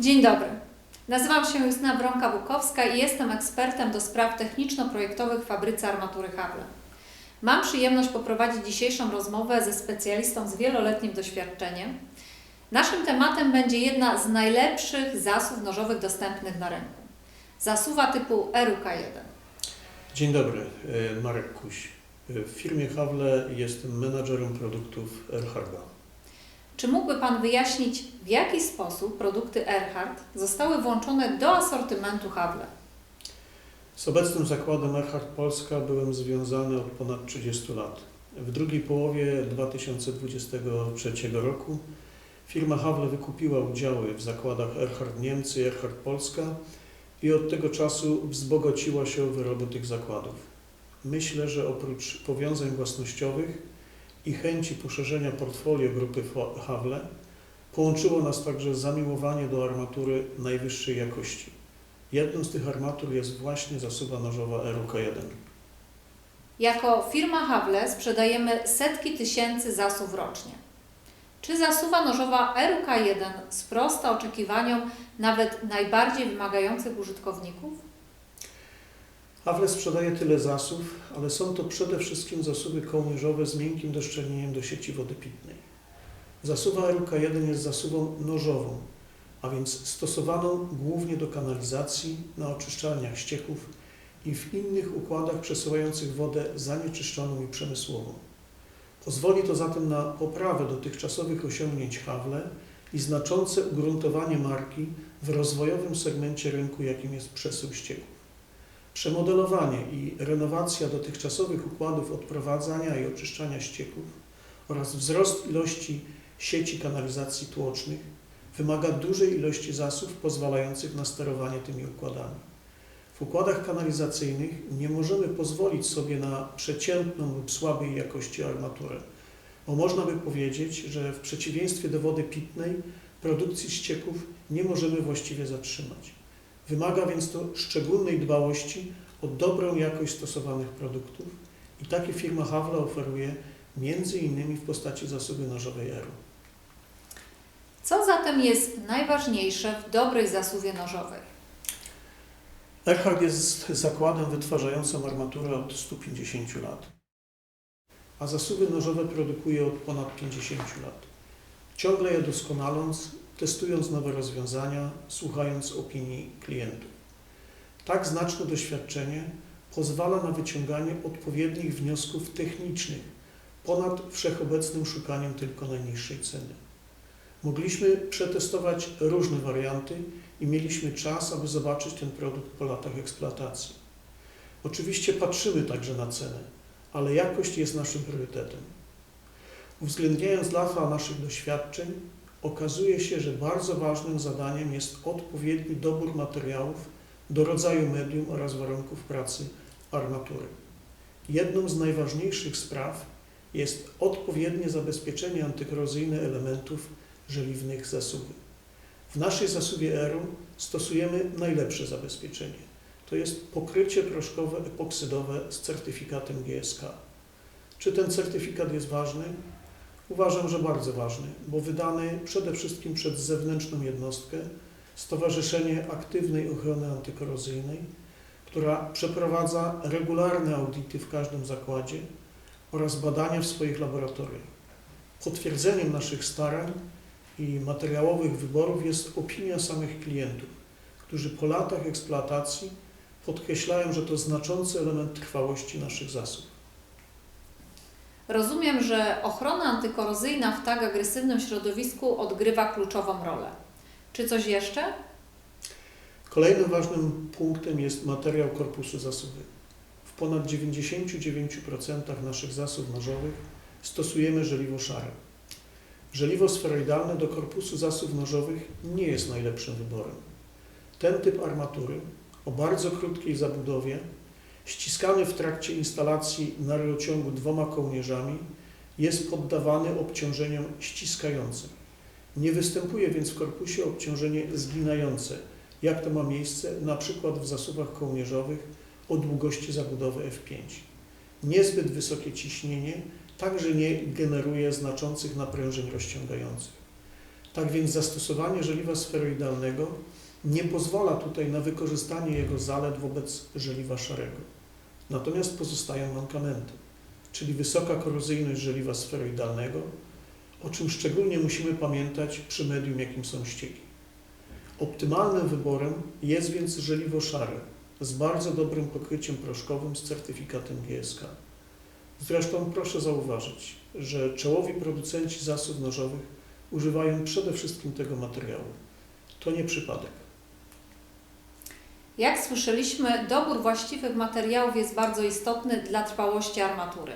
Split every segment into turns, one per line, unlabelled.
Dzień dobry. Nazywam się Justyna Bronka-Bukowska i jestem ekspertem do spraw techniczno-projektowych w fabryce armatury Hable. Mam przyjemność poprowadzić dzisiejszą rozmowę ze specjalistą z wieloletnim doświadczeniem. Naszym tematem będzie jedna z najlepszych zasów nożowych dostępnych na rynku. Zasuwa typu RUK1.
Dzień dobry, e, Marek Kuś. E, W firmie Hawle jestem menadżerem produktów Erharda.
Czy mógłby Pan wyjaśnić, w jaki sposób produkty Erhard zostały włączone do asortymentu Hable?
Z obecnym zakładem Erhard Polska byłem związany od ponad 30 lat. W drugiej połowie 2023 roku firma Hawle wykupiła udziały w zakładach Erhard Niemcy i Erhard Polska i od tego czasu wzbogaciła się o wyroby tych zakładów. Myślę, że oprócz powiązań własnościowych i chęci poszerzenia portfolio grupy Hawle, połączyło nas także zamiłowanie do armatury najwyższej jakości. Jedną z tych armatur jest właśnie zasuwa nożowa RUK1.
Jako firma Hawle sprzedajemy setki tysięcy zasów rocznie. Czy zasuwa nożowa RUK1 sprosta oczekiwaniom nawet najbardziej wymagających użytkowników?
Hawle sprzedaje tyle zasów, ale są to przede wszystkim zasuwy kołnierzowe z miękkim doszczelnieniem do sieci wody pitnej. Zasuwa RUK1 jest zasuwą nożową, a więc stosowaną głównie do kanalizacji, na oczyszczalniach ścieków i w innych układach przesyłających wodę zanieczyszczoną i przemysłową. Pozwoli to zatem na poprawę dotychczasowych osiągnięć Hawle i znaczące ugruntowanie marki w rozwojowym segmencie rynku, jakim jest przesył ścieków. Przemodelowanie i renowacja dotychczasowych układów odprowadzania i oczyszczania ścieków oraz wzrost ilości sieci kanalizacji tłocznych wymaga dużej ilości zasób pozwalających na sterowanie tymi układami. W układach kanalizacyjnych nie możemy pozwolić sobie na przeciętną lub słabej jakości armaturę, bo można by powiedzieć, że w przeciwieństwie do wody pitnej produkcji ścieków nie możemy właściwie zatrzymać. Wymaga więc to szczególnej dbałości o dobrą jakość stosowanych produktów i takie firma Hawla oferuje między innymi w postaci zasoby nożowej ERU.
Co zatem jest najważniejsze w dobrej zasuwie nożowej?
Erhard jest zakładem wytwarzającym armaturę od 150 lat, a zasuwy nożowe produkuje od ponad 50 lat. Ciągle je doskonaląc, testując nowe rozwiązania, słuchając opinii klientów. Tak znaczne doświadczenie pozwala na wyciąganie odpowiednich wniosków technicznych ponad wszechobecnym szukaniem tylko najniższej ceny. Mogliśmy przetestować różne warianty i mieliśmy czas, aby zobaczyć ten produkt po latach eksploatacji. Oczywiście patrzymy także na cenę, ale jakość jest naszym priorytetem. Uwzględniając lata naszych doświadczeń, okazuje się, że bardzo ważnym zadaniem jest odpowiedni dobór materiałów do rodzaju medium oraz warunków pracy armatury. Jedną z najważniejszych spraw jest odpowiednie zabezpieczenie antykorozyjne elementów żeliwnych zasuwy. W naszej zasuwie ERU stosujemy najlepsze zabezpieczenie. To jest pokrycie proszkowe epoksydowe z certyfikatem GSK. Czy ten certyfikat jest ważny? Uważam, że bardzo ważny, bo wydany przede wszystkim przez zewnętrzną jednostkę Stowarzyszenie Aktywnej Ochrony Antykorozyjnej, która przeprowadza regularne audyty w każdym zakładzie oraz badania w swoich laboratoriach. Potwierdzeniem naszych starań i materiałowych wyborów jest opinia samych klientów, którzy po latach eksploatacji podkreślają, że to znaczący element trwałości naszych zasób.
Rozumiem, że ochrona antykorozyjna w tak agresywnym środowisku odgrywa kluczową rolę. Czy coś jeszcze?
Kolejnym ważnym punktem jest materiał korpusu zasuwy. W ponad 99% naszych zasób nożowych stosujemy żeliwo szare. Żeliwo sferoidalne do korpusu zasób nożowych nie jest najlepszym wyborem. Ten typ armatury o bardzo krótkiej zabudowie, ściskany w trakcie instalacji na rurociągu dwoma kołnierzami, jest poddawany obciążeniom ściskającym. Nie występuje więc w korpusie obciążenie zginające, jak to ma miejsce na przykład w zasuwach kołnierzowych o długości zabudowy F5. Niezbyt wysokie ciśnienie także nie generuje znaczących naprężeń rozciągających. Tak więc zastosowanie żeliwa sferoidalnego nie pozwala tutaj na wykorzystanie jego zalet wobec żeliwa szarego. Natomiast pozostają mankamenty, czyli wysoka korozyjność żeliwa sferoidalnego, o czym szczególnie musimy pamiętać przy medium, jakim są ścieki. Optymalnym wyborem jest więc żeliwo szare z bardzo dobrym pokryciem proszkowym z certyfikatem GSK. Zresztą proszę zauważyć, że czołowi producenci zasów nożowych używają przede wszystkim tego materiału. To nie przypadek.
Jak słyszeliśmy, dobór właściwych materiałów jest bardzo istotny dla trwałości armatury.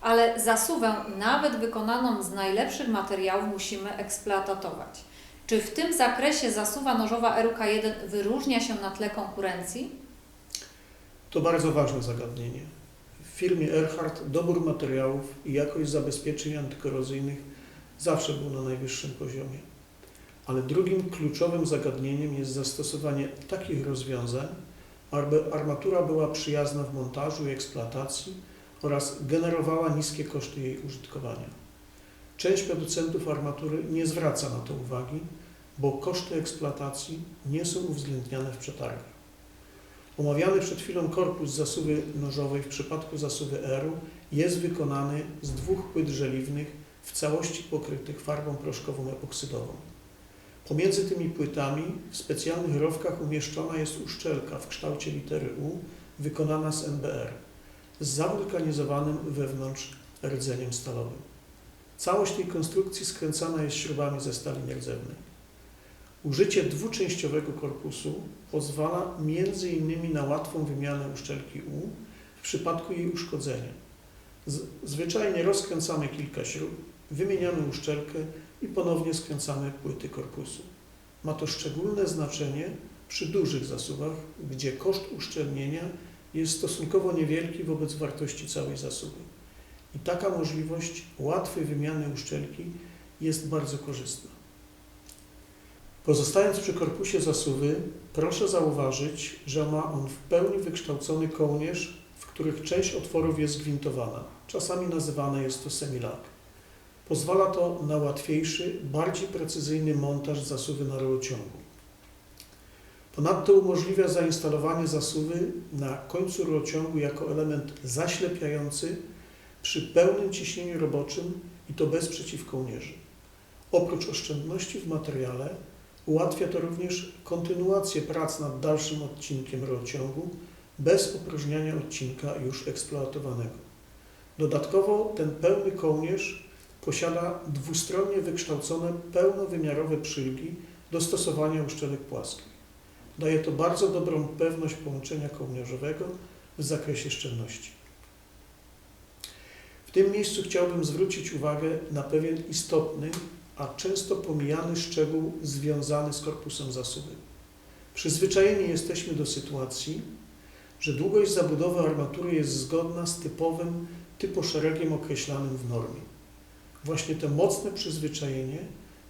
Ale zasuwę, nawet wykonaną z najlepszych materiałów, musimy eksploatować. Czy w tym zakresie zasuwa nożowa RUK1 wyróżnia się na tle konkurencji?
To bardzo ważne zagadnienie. W firmie Erhard dobór materiałów i jakość zabezpieczeń antykorozyjnych zawsze był na najwyższym poziomie. Ale drugim kluczowym zagadnieniem jest zastosowanie takich rozwiązań, aby armatura była przyjazna w montażu i eksploatacji oraz generowała niskie koszty jej użytkowania. Część producentów armatury nie zwraca na to uwagi, bo koszty eksploatacji nie są uwzględniane w przetargach. Omawiany przed chwilą korpus zasuwy nożowej w przypadku zasuwy R jest wykonany z dwóch płyt żeliwnych w całości pokrytych farbą proszkową epoksydową. Pomiędzy tymi płytami w specjalnych rowkach umieszczona jest uszczelka w kształcie litery U wykonana z NBR z zawulkanizowanym wewnątrz rdzeniem stalowym. Całość tej konstrukcji skręcana jest śrubami ze stali nierdzewnej. Użycie dwuczęściowego korpusu pozwala m.in. na łatwą wymianę uszczelki U w przypadku jej uszkodzenia. Z, zwyczajnie rozkręcamy kilka śrub, wymieniamy uszczelkę i ponownie skręcamy płyty korpusu. Ma to szczególne znaczenie przy dużych zasuwach, gdzie koszt uszczelnienia jest stosunkowo niewielki wobec wartości całej zasuwy. I taka możliwość łatwej wymiany uszczelki jest bardzo korzystna. Pozostając przy korpusie zasuwy, proszę zauważyć, że ma on w pełni wykształcony kołnierz, w których część otworów jest gwintowana. Czasami nazywane jest to semilak. Pozwala to na łatwiejszy, bardziej precyzyjny montaż zasuwy na rurociągu. Ponadto umożliwia zainstalowanie zasuwy na końcu rurociągu jako element zaślepiający przy pełnym ciśnieniu roboczym i to bez przeciwkołnierzy. Oprócz oszczędności w materiale, Ułatwia to również kontynuację prac nad dalszym odcinkiem rurociągu bez opróżniania odcinka już eksploatowanego. Dodatkowo ten pełny kołnierz posiada dwustronnie wykształcone pełnowymiarowe przylgi do stosowania uszczelek płaskich. Daje to bardzo dobrą pewność połączenia kołnierzowego w zakresie szczelności. W tym miejscu chciałbym zwrócić uwagę na pewien istotny a często pomijany szczegół związany z korpusem zasuwy. Przyzwyczajeni jesteśmy do sytuacji, że długość zabudowy armatury jest zgodna z typowym typoszeregiem określanym w normie. Właśnie to mocne przyzwyczajenie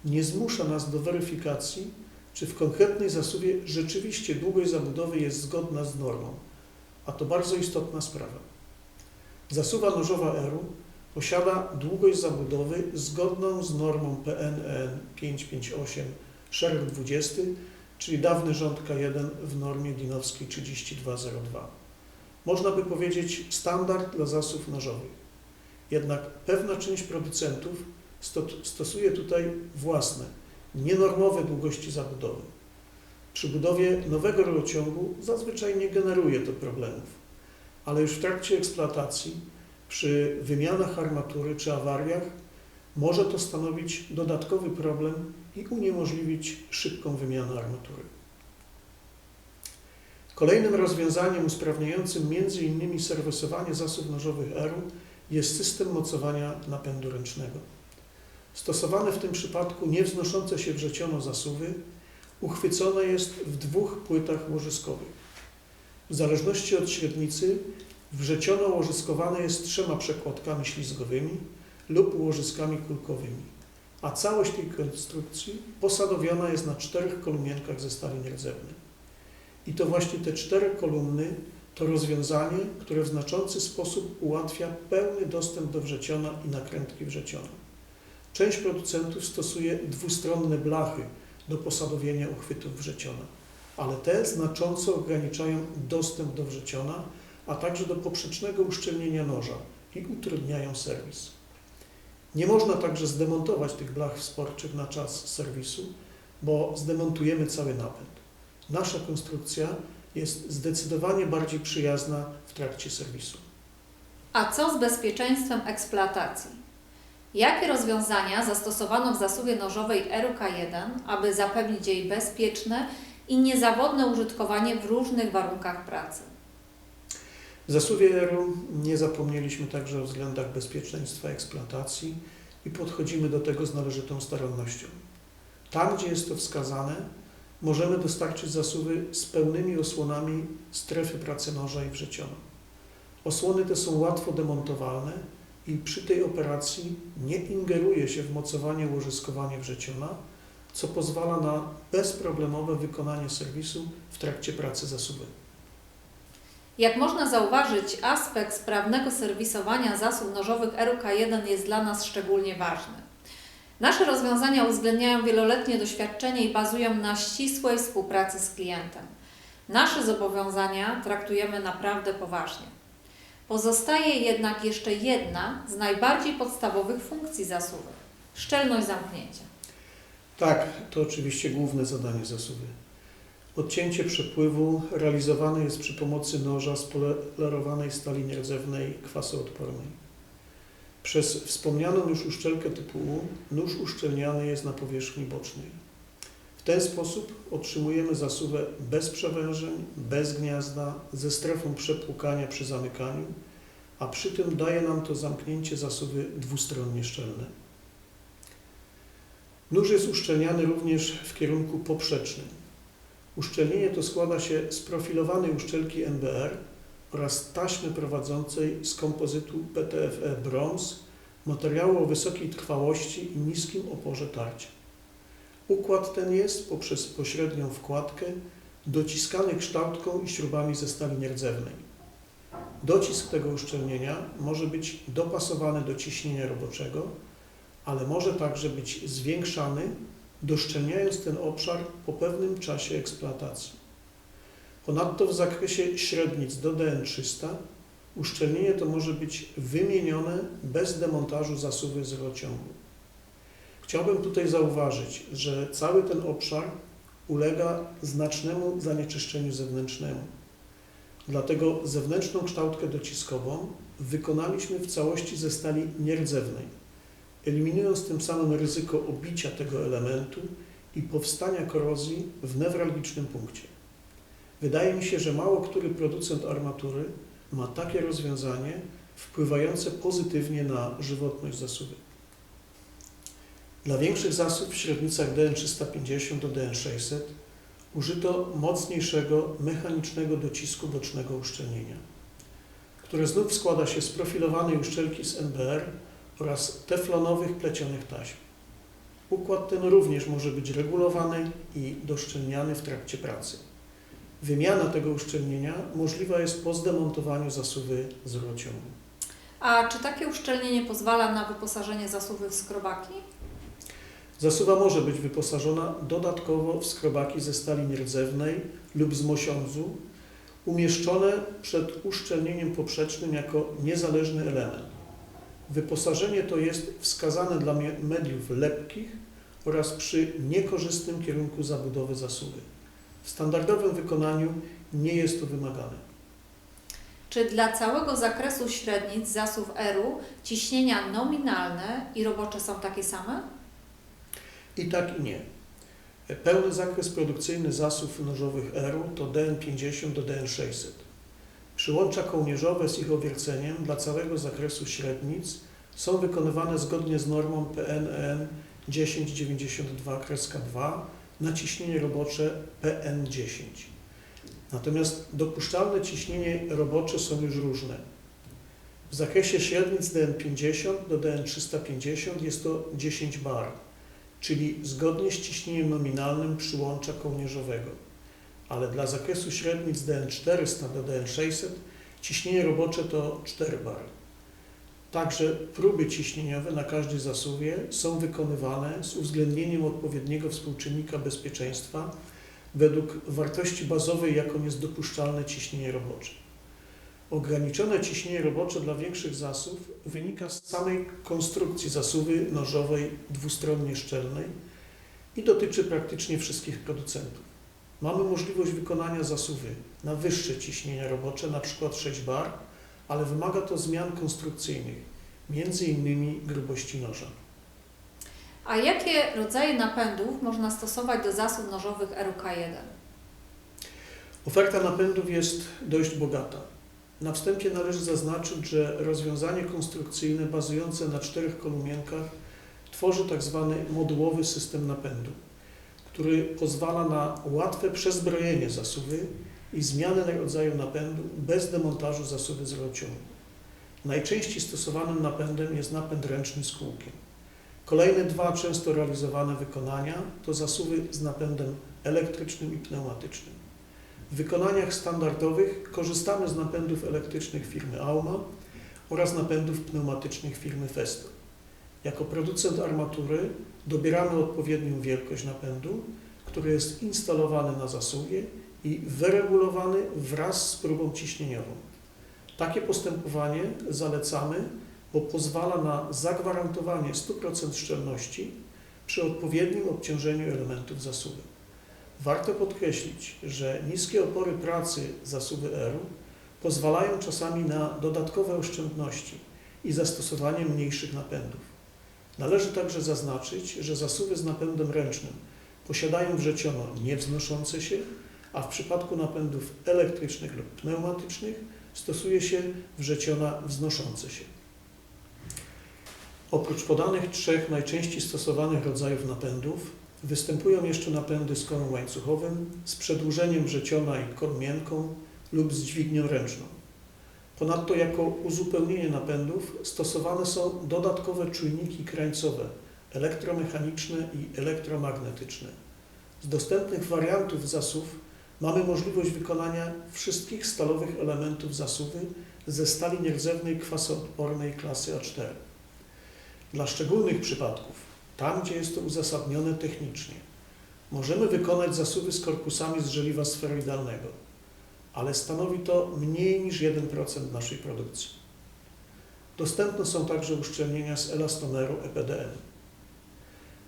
nie zmusza nas do weryfikacji, czy w konkretnej zasuwie rzeczywiście długość zabudowy jest zgodna z normą, a to bardzo istotna sprawa. Zasuwa nożowa ERU Posiada długość zabudowy zgodną z normą PNN 558 szereg 20, czyli dawny rząd K1 w normie dinowskiej 3202. Można by powiedzieć standard dla zasów nożowych. Jednak pewna część producentów stosuje tutaj własne, nienormowe długości zabudowy. Przy budowie nowego rurociągu zazwyczaj nie generuje to problemów, ale już w trakcie eksploatacji przy wymianach armatury czy awariach może to stanowić dodatkowy problem i uniemożliwić szybką wymianę armatury. Kolejnym rozwiązaniem usprawniającym m.in. serwisowanie zasób nożowych ERU jest system mocowania napędu ręcznego. Stosowane w tym przypadku niewznoszące się wrzeciono zasuwy uchwycone jest w dwóch płytach łożyskowych. W zależności od średnicy Wrzeciono łożyskowane jest trzema przekładkami ślizgowymi lub łożyskami kulkowymi, a całość tej konstrukcji posadowiona jest na czterech kolumienkach ze stali nierdzewnej. I to właśnie te cztery kolumny to rozwiązanie, które w znaczący sposób ułatwia pełny dostęp do wrzeciona i nakrętki wrzeciona. Część producentów stosuje dwustronne blachy do posadowienia uchwytów wrzeciona, ale te znacząco ograniczają dostęp do wrzeciona, a także do poprzecznego uszczelnienia noża i utrudniają serwis. Nie można także zdemontować tych blach wsporczych na czas serwisu, bo zdemontujemy cały napęd. Nasza konstrukcja jest zdecydowanie bardziej przyjazna w trakcie serwisu.
A co z bezpieczeństwem eksploatacji? Jakie rozwiązania zastosowano w zasuwie nożowej RUK1, aby zapewnić jej bezpieczne i niezawodne użytkowanie w różnych warunkach pracy?
W zasuwie ERU nie zapomnieliśmy także o względach bezpieczeństwa eksploatacji i podchodzimy do tego z należytą starannością. Tam, gdzie jest to wskazane, możemy dostarczyć zasuwy z pełnymi osłonami strefy pracy noża i wrzeciona. Osłony te są łatwo demontowalne i przy tej operacji nie ingeruje się w mocowanie łożyskowanie wrzeciona, co pozwala na bezproblemowe wykonanie serwisu w trakcie pracy zasuwy.
Jak można zauważyć, aspekt sprawnego serwisowania zasób nożowych RUK1 jest dla nas szczególnie ważny. Nasze rozwiązania uwzględniają wieloletnie doświadczenie i bazują na ścisłej współpracy z klientem. Nasze zobowiązania traktujemy naprawdę poważnie. Pozostaje jednak jeszcze jedna z najbardziej podstawowych funkcji zasuwy szczelność zamknięcia.
Tak, to oczywiście główne zadanie zasuwy. Odcięcie przepływu realizowane jest przy pomocy noża z polerowanej stali nierdzewnej kwasoodpornej. Przez wspomnianą już uszczelkę typu U nóż uszczelniany jest na powierzchni bocznej. W ten sposób otrzymujemy zasuwę bez przewężeń, bez gniazda, ze strefą przepłukania przy zamykaniu, a przy tym daje nam to zamknięcie zasuwy dwustronnie szczelne. Nóż jest uszczelniany również w kierunku poprzecznym. Uszczelnienie to składa się z profilowanej uszczelki NBR oraz taśmy prowadzącej z kompozytu PTFE brąz, materiału o wysokiej trwałości i niskim oporze tarcia. Układ ten jest poprzez pośrednią wkładkę dociskany kształtką i śrubami ze stali nierdzewnej. Docisk tego uszczelnienia może być dopasowany do ciśnienia roboczego, ale może także być zwiększany, doszczelniając ten obszar po pewnym czasie eksploatacji. Ponadto w zakresie średnic do DN300 uszczelnienie to może być wymienione bez demontażu zasuwy z. Chciałbym tutaj zauważyć, że cały ten obszar ulega znacznemu zanieczyszczeniu zewnętrznemu. Dlatego zewnętrzną kształtkę dociskową wykonaliśmy w całości ze stali nierdzewnej, eliminując tym samym ryzyko obicia tego elementu i powstania korozji w newralgicznym punkcie. Wydaje mi się, że mało który producent armatury ma takie rozwiązanie wpływające pozytywnie na żywotność zasuwy. Dla większych zasób w średnicach DN350 do DN600 użyto mocniejszego mechanicznego docisku bocznego uszczelnienia, które znów składa się z profilowanej uszczelki z NBR oraz teflonowych plecionych taśm. Układ ten również może być regulowany i doszczelniany w trakcie pracy. Wymiana tego uszczelnienia możliwa jest po zdemontowaniu zasuwy z rurociągu.
A czy takie uszczelnienie pozwala na wyposażenie zasuwy w skrobaki?
Zasuwa może być wyposażona dodatkowo w skrobaki ze stali nierdzewnej lub z mosiądzu, umieszczone przed uszczelnieniem poprzecznym jako niezależny element. Wyposażenie to jest wskazane dla mediów lepkich oraz przy niekorzystnym kierunku zabudowy zasuwy. W standardowym wykonaniu nie jest to wymagane.
Czy dla całego zakresu średnic zasów ERU ciśnienia nominalne i robocze są takie same?
I tak i nie. Pełny zakres produkcyjny zasów nożowych ERU to DN50 do DN600. Przyłącza kołnierzowe z ich owierceniem dla całego zakresu średnic są wykonywane zgodnie z normą PNN 1092-2 na ciśnienie robocze PN10. Natomiast dopuszczalne ciśnienie robocze są już różne. W zakresie średnic DN50 do DN350 jest to 10 bar, czyli zgodnie z ciśnieniem nominalnym przyłącza kołnierzowego. Ale dla zakresu średnic DN400 do DN600 ciśnienie robocze to 4 bar. Także próby ciśnieniowe na każdej zasuwie są wykonywane z uwzględnieniem odpowiedniego współczynnika bezpieczeństwa według wartości bazowej, jaką jest dopuszczalne ciśnienie robocze. Ograniczone ciśnienie robocze dla większych zasów wynika z samej konstrukcji zasuwy nożowej dwustronnie szczelnej i dotyczy praktycznie wszystkich producentów. Mamy możliwość wykonania zasuwy na wyższe ciśnienia robocze, np. 6 bar, ale wymaga to zmian konstrukcyjnych, między innymi grubości noża.
A jakie rodzaje napędów można stosować do zasób nożowych RUK1?
Oferta napędów jest dość bogata. Na wstępie należy zaznaczyć, że rozwiązanie konstrukcyjne bazujące na czterech kolumienkach tworzy tzw. modułowy system napędu, który pozwala na łatwe przezbrojenie zasuwy i zmianę rodzaju napędu bez demontażu zasuwy z rurociągu. Najczęściej stosowanym napędem jest napęd ręczny z kółkiem. Kolejne dwa często realizowane wykonania to zasuwy z napędem elektrycznym i pneumatycznym. W wykonaniach standardowych korzystamy z napędów elektrycznych firmy Auma oraz napędów pneumatycznych firmy Festo. Jako producent armatury dobieramy odpowiednią wielkość napędu, który jest instalowany na zasuwie i wyregulowany wraz z próbą ciśnieniową. Takie postępowanie zalecamy, bo pozwala na zagwarantowanie 100% szczelności przy odpowiednim obciążeniu elementów zasuwy. Warto podkreślić, że niskie opory pracy zasuwy ERU pozwalają czasami na dodatkowe oszczędności i zastosowanie mniejszych napędów. Należy także zaznaczyć, że zasuwy z napędem ręcznym posiadają wrzeciono niewznoszące się, a w przypadku napędów elektrycznych lub pneumatycznych stosuje się wrzeciona wznoszące się. Oprócz podanych trzech najczęściej stosowanych rodzajów napędów, występują jeszcze napędy z kołem łańcuchowym, z przedłużeniem wrzeciona i kolmienką lub z dźwignią ręczną. Ponadto jako uzupełnienie napędów stosowane są dodatkowe czujniki krańcowe, elektromechaniczne i elektromagnetyczne. Z dostępnych wariantów zasów mamy możliwość wykonania wszystkich stalowych elementów zasuwy ze stali nierdzewnej kwasoodpornej klasy A4. Dla szczególnych przypadków, tam gdzie jest to uzasadnione technicznie, możemy wykonać zasuwy z korpusami z żeliwa sferoidalnego, ale stanowi to mniej niż 1% naszej produkcji. Dostępne są także uszczelnienia z elastomeru EPDM.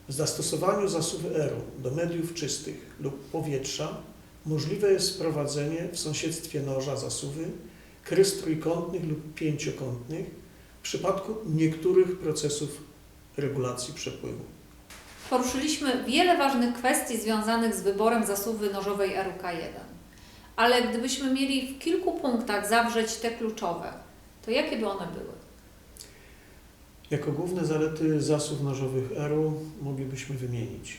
W zastosowaniu zasuwy ERU do mediów czystych lub powietrza możliwe jest wprowadzenie w sąsiedztwie noża zasuwy krys trójkątnych lub pięciokątnych w przypadku niektórych procesów regulacji przepływu.
Poruszyliśmy wiele ważnych kwestii związanych z wyborem zasuwy nożowej RUK1. Ale gdybyśmy mieli w kilku punktach zawrzeć te kluczowe, to jakie by one były?
Jako główne zalety zasów nożowych ERU moglibyśmy wymienić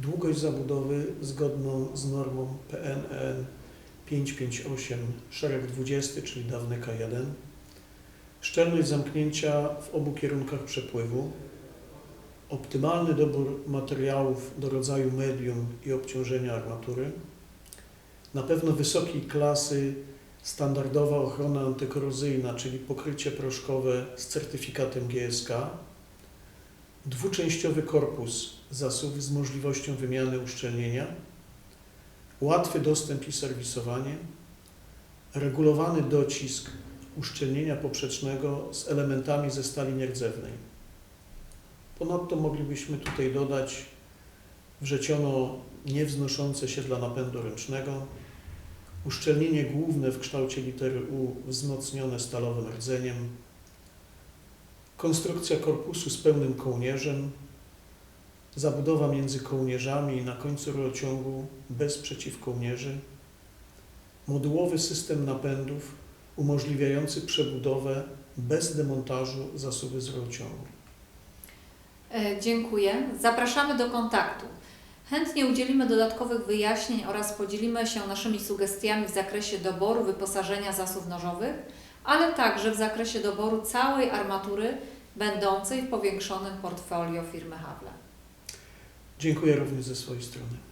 długość zabudowy zgodną z normą PNN 558 szereg 20, czyli dawny K1, szczelność zamknięcia w obu kierunkach przepływu, optymalny dobór materiałów do rodzaju medium i obciążenia armatury, na pewno wysokiej klasy standardowa ochrona antykorozyjna, czyli pokrycie proszkowe z certyfikatem GSK, dwuczęściowy korpus zasów z możliwością wymiany uszczelnienia, łatwy dostęp i serwisowanie, regulowany docisk uszczelnienia poprzecznego z elementami ze stali nierdzewnej. Ponadto moglibyśmy tutaj dodać wrzeciono niewznoszące się dla napędu ręcznego, uszczelnienie główne w kształcie litery U wzmocnione stalowym rdzeniem, konstrukcja korpusu z pełnym kołnierzem, zabudowa między kołnierzami i na końcu rurociągu bez przeciwkołnierzy, modułowy system napędów umożliwiający przebudowę bez demontażu zasuwy z rurociągu.
E, dziękuję. Zapraszamy do kontaktu. Chętnie udzielimy dodatkowych wyjaśnień oraz podzielimy się naszymi sugestiami w zakresie doboru wyposażenia zasów nożowych, ale także w zakresie doboru całej armatury będącej w powiększonym portfolio firmy Havle.
Dziękuję również ze swojej strony.